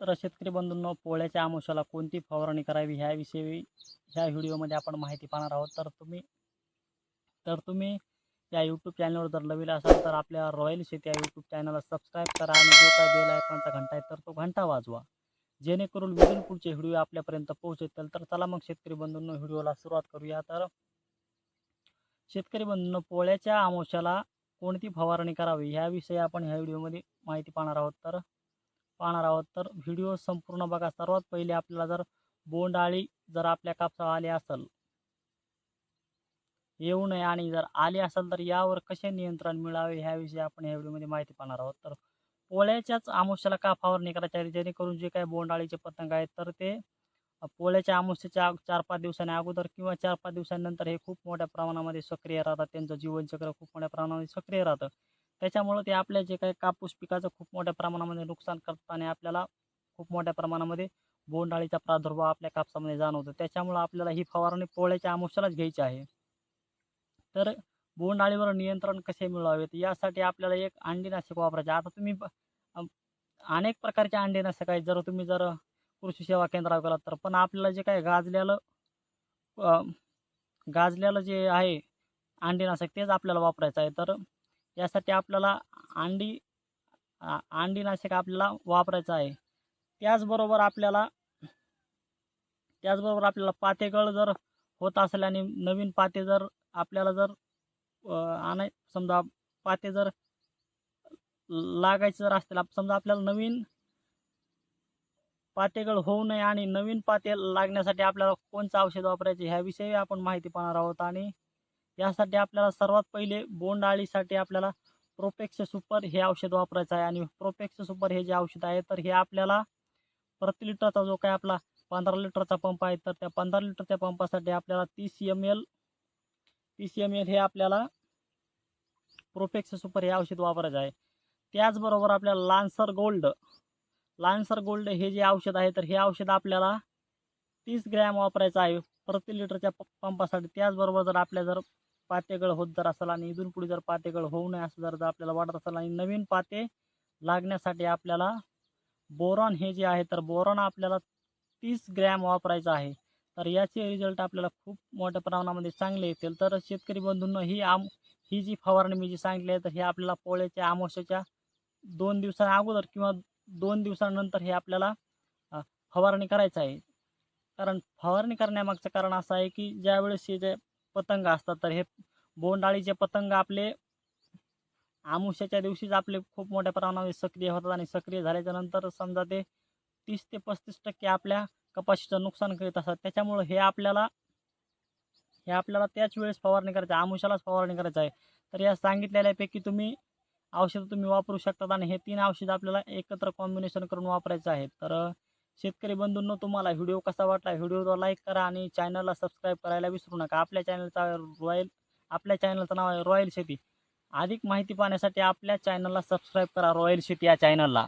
तर शेतकरी बंधूंनो पोळ्याच्या आमुषाला कोणती फवारणी करावी ह्याविषयी ह्या व्हिडिओमध्ये आपण माहिती पाहणार आहोत. तर तुम्ही तर तुम्ही या यूट्यूब चॅनलवर जर नवीन असाल तर आपल्या रॉयल शेती या यूट्यूब चॅनलला सबस्क्राईब करा आणि जो काय बेल आयकॉनचा घंटा आहे तर तो घंटा वाजवा. जेणेकरून विजून पुढचे व्हिडिओ आपल्यापर्यंत पोहोचतील. तर चला मग शेतकरी बंधूंनो व्हिडिओला सुरुवात करूया. तर शेतकरी बंधूंनो पोळ्याच्या आमोशाला कोणती फवारणी करावी ह्याविषयी आपण ह्या व्हिडिओमध्ये माहिती पाहणार आहोत. तर पाहणार आहोत. तर व्हिडिओ संपूर्ण बघा. सर्वात पहिले आपल्याला जर बोंडआळी जर आपल्या कापसावर आली असेल येऊ नये आणि जर आली असेल तर यावर कसे नियंत्रण मिळावे ह्याविषयी आपण या व्हिडिओमध्ये माहिती पाहणार आहोत. तर पोळ्याच्याच आमुष्याला काफावर फवारणी जेणेकरून जे काही बोंडाळीचे पतंग आहेत तर ते पोळ्याच्या आमुष्याच्या चार पाच दिवसांनी अगोदर किंवा चार पाच दिवसांनंतर हे खूप मोठ्या प्रमाणामध्ये सक्रिय राहतात. त्यांचं जीवनचक्र खूप मोठ्या प्रमाणामध्ये सक्रिय राहतं. त्याच्यामुळं ते आपल्या जे काही कापूस पिकाचं खूप मोठ्या प्रमाणामध्ये नुकसान करतात आणि आपल्याला खूप मोठ्या प्रमाणामध्ये बोंडाळीचा प्रादुर्भाव आपल्या कापसामध्ये जाणवतो. त्याच्यामुळं आपल्याला ही फवारणी पोळ्याच्या आमुष्यालाच घ्यायची आहे. तर बोंडाळीवर नियंत्रण कसे मिळवावेत? यासाठी आपल्याला एक अंडीनाशक वापरायचे आता तुम्ही अनेक प्रकारचे अंडीनाशक आहेत. जर तुम्ही जर कृषी सेवा केंद्रावर गेलात तर पण आपल्याला जे काय गाजलेलं गाजलेलं जे आहे अंडीनाशक तेच आपल्याला वापरायचं आहे. तर यासाठी आपल्याला अंडी अंडीनाशक आपल्याला वापरायचं आहे. त्याचबरोबर आपल्याला त्याचबरोबर आपल्याला पातेगळ जर होत असेल आणि नवीन पाते जर आपल्याला जर आणाय समजा पाते जर लागायचे जर असतील आप- समजा आपल्याला नवीन पातेगळ होऊ नये आणि नवीन पाते लागण्यासाठी आपल्याला कोणतं औषध वापरायचे ह्याविषयी आपण माहिती पाहणार आहोत. आणि यासाठी आपल्याला सर्वात पहिले बोंडआळीसाठी आपल्याला प्रोपेक्स सुपर हे औषध वापरायचं आहे. आणि प्रोपेक्स सुपर हे जे औषध आहे तर हे आपल्याला प्रति लिटरचा जो काय आपला पंधरा लिटरचा पंप आहे तर त्या पंधरा लिटरच्या पंपासाठी आपल्याला तीस एम एल तीस एम एल हे आपल्याला प्रोपेक्स सुपर हे औषध वापरायचं आहे. त्याचबरोबर आपल्याला लान्सर गोल्ड लान्सर गोल्ड हे जे औषध आहे तर हे औषध आपल्याला तीस ग्रॅम वापरायचं आहे प्रति लिटरच्या प पंपासाठी. त्याचबरोबर जर आपल्या जर पातेगळ होत जर असेल आणि इथून पुढे जर पातेगळ होऊ नये असं जर जर आपल्याला वाटत असेल आणि नवीन पाते लागण्यासाठी आपल्याला बोरॉन हे जे आहे तर बोरॉन आपल्याला तीस ग्रॅम वापरायचं आहे. तर याचे रिझल्ट आपल्याला खूप मोठ्या प्रमाणामध्ये चांगले येतील. तर शेतकरी बंधूंना ही आम ही जी फवारणी मी जी सांगितली आहे तर हे आपल्याला पोळ्याच्या आमोशाच्या दोन दिवसा अगोदर किंवा दोन दिवसानंतर हे आपल्याला फवारणी करायचं आहे. कारण फवारणी करण्यामागचं कारण असं आहे की ज्यावेळेस हे जे पतंग असतात. तर हे बोंडाळीचे पतंग आपले आमुष्याच्या दिवशीच आपले खूप मोठ्या प्रमाणामध्ये सक्रिय होतात आणि सक्रिय झाल्याच्यानंतर समजा ते तीस ते पस्तीस टक्के आपल्या कपाशीचं नुकसान करीत असतात. त्याच्यामुळं हे आपल्याला हे आपल्याला त्याच वेळेस फवारणी करायचं आहे. आमुष्यालाच फवारणी करायचं आहे. तर या सांगितलेल्यापैकी तुम्ही औषधं तुम्ही वापरू शकतात आणि हे तीन औषधं आपल्याला एकत्र कॉम्बिनेशन करून वापरायचं आहे. तर शेतकरी बंधूंनो तुम्हाला व्हिडिओ कसा वाटला व्हिडिओला लाईक करा आणि चॅनलला सबस्क्राईब करायला विसरू नका. आपल्या चॅनलचा रॉयल आपल्या चॅनलचं नाव आहे रॉयल शेती अधिक माहिती पाहण्यासाठी आपल्या चॅनलला सबस्क्राईब करा रॉयल शेती या चॅनलला